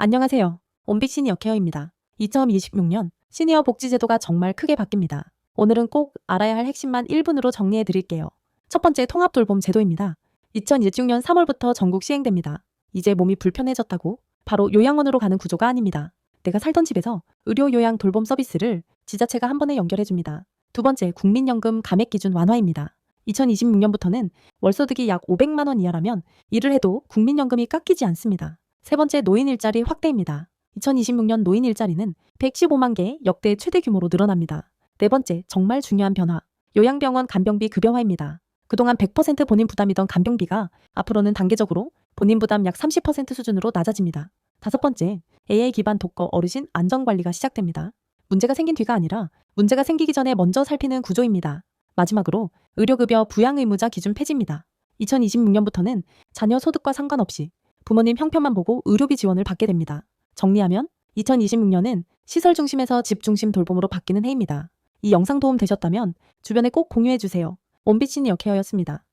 안녕하세요. 온빛 시니어 케어입니다. 2026년 시니어 복지제도가 정말 크게 바뀝니다. 오늘은 꼭 알아야 할 핵심만 1분으로 정리해 드릴게요. 첫 번째 통합 돌봄 제도입니다. 2026년 3월부터 전국 시행됩니다. 이제 몸이 불편해졌다고 바로 요양원으로 가는 구조가 아닙니다. 내가 살던 집에서 의료 요양 돌봄 서비스를 지자체가 한 번에 연결해 줍니다. 두 번째 국민연금 감액 기준 완화입니다. 2026년부터는 월소득이 약 500만 원 이하라면 일을 해도 국민연금이 깎이지 않습니다. 세 번째 노인 일자리 확대입니다. 2026년 노인 일자리는 115만 개 역대 최대 규모로 늘어납니다. 네 번째 정말 중요한 변화. 요양병원 간병비 급여화입니다. 그동안 100% 본인 부담이던 간병비가 앞으로는 단계적으로 본인 부담 약 30% 수준으로 낮아집니다. 다섯 번째, AI 기반 독거 어르신 안전관리가 시작됩니다. 문제가 생긴 뒤가 아니라 문제가 생기기 전에 먼저 살피는 구조입니다. 마지막으로 의료급여 부양의무자 기준 폐지입니다. 2026년부터는 자녀 소득과 상관없이 부모님 형편만 보고 의료비 지원을 받게 됩니다. 정리하면 2026년은 시설 중심에서 집 중심 돌봄으로 바뀌는 해입니다. 이 영상 도움 되셨다면 주변에 꼭 공유해 주세요. 온빛 시니어 케어였습니다.